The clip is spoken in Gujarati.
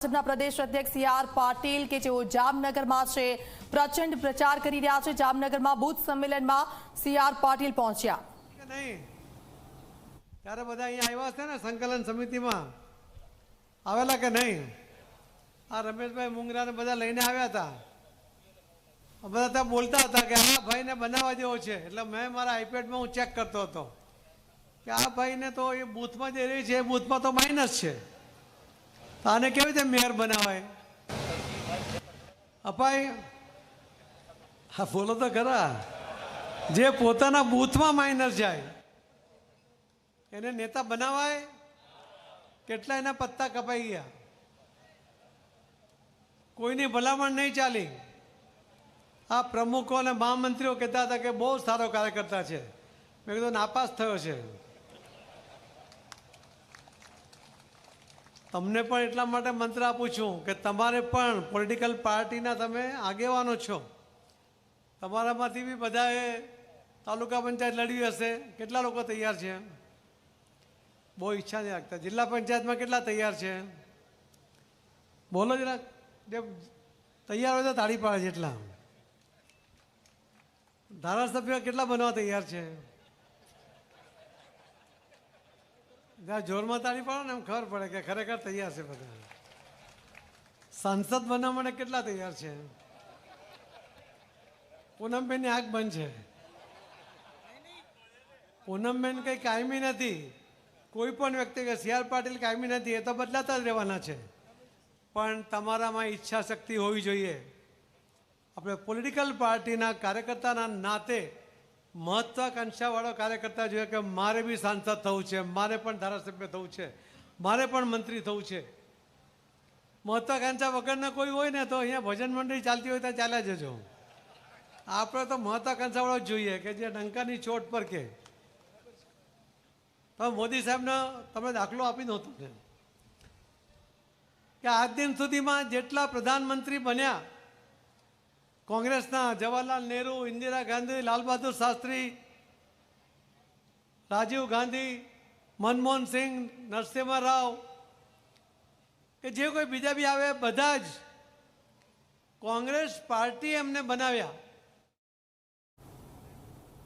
ભાજપના પ્રદેશ અધ્યક્ષ આર પાટીલ કે જેઓ જામનગરમાં છે, પ્રચંડ પ્રચાર કરી રહ્યા છે. જામનગરમાં બુથ સંમેલનમાં સી આર પાટીલ પહોંચ્યા. ત્યારે બધા અહીંયા આવ્યા છે ને સંકલન સમિતિમાં. આવેલા કે નહીં? આ રમેશભાઈ મુંગરાને બધા લઈને આવ્યા હતા. બધા ત્યાં બોલતા હતા કે આ ભાઈને બનાવવા જેવો છે. એટલે મેં મારા આઈપેડમાં હું ચેક કરતો હતો. કે આ ભાઈને તો એ બૂથમાં જે રહી છે, એ બૂથમાં તો માઇનસ છે. તો આને કેવી રીતે મેયર બનાવાય? અપાય હા, બોલો તો ખરા. જે પોતાના બૂથમાં માઇનસ જાય, એને નેતા બનાવાય? કેટલા એના પત્તા કપાઈ ગયા? કોઈની ભલામણ નહીં ચાલી. આ પ્રમુખો અને મહામંત્રીઓ કહેતા હતા કે બહુ સારો કાર્યકર્તા છે. મેં કીધું, નાપાસ થયો છે. તમને પણ એટલા માટે મંત્ર આપું છું કે તમારે પણ પોલિટિકલ પાર્ટીના તમે આગેવાનો છો. તમારામાંથી બી બધાએ તાલુકા પંચાયત લડવી હશે. કેટલા લોકો તૈયાર છે? બહુ ઈચ્છા નહીં રાખતા. જિલ્લા પંચાયતમાં કેટલા તૈયાર છે? બોલો જરા જે તૈયાર હોય તો તાળી પાડે છે ધારાસભ્ય કેટલા બનવા તૈયાર છે? જરા જોરમાં તાળી પાડો ને એમ ખબર પડે કે ખરેખર તૈયાર છે બધા. સાંસદ બનવા માટે કેટલા તૈયાર છે? પૂનમબેનની આંખ બંધ છે. પૂનમબેન કંઈ કાયમી નથી. કોઈ પણ વ્યક્તિ કે સી આર પાટીલ કાયમી નથી, એ તો બદલાતા જ રહેવાના છે. પણ તમારામાં ઈચ્છા શક્તિ હોવી જોઈએ. આપણે પોલિટિકલ પાર્ટીના કાર્યકર્તાના નાતે મહત્વાકાંક્ષાવાળો કાર્યકર્તા જોઈએ કે મારે બી સાંસદ થવું છે, મારે પણ ધારાસભ્ય થવું છે, મારે પણ મંત્રી થવું છે. મહત્વાકાંક્ષા વગરના કોઈ હોય ને તો અહીંયા ભજન મંડળી ચાલતી હોય તો ચાલ્યા જજો. આપણે તો મહત્વાકાંક્ષાવાળો જ જોઈએ કે જે ડંકાની ચોટ પર કે. તમે મોદી સાહેબનો તમે દાખલો આપી નહોતો કે આજ દિન સુધીમાં જેટલા પ્રધાનમંત્રી બન્યા કોંગ્રેસના જવાહરલાલ નહેરુ, ઇન્દિરા ગાંધી, લાલ બહાદુર શાસ્ત્રી, રાજીવ ગાંધી, મનમોહન સિંહ, નરસિંહ રાવ, કે જે કોઈ બીજા બી આવે, બધા જ કોંગ્રેસ પાર્ટી એમને બનાવ્યા.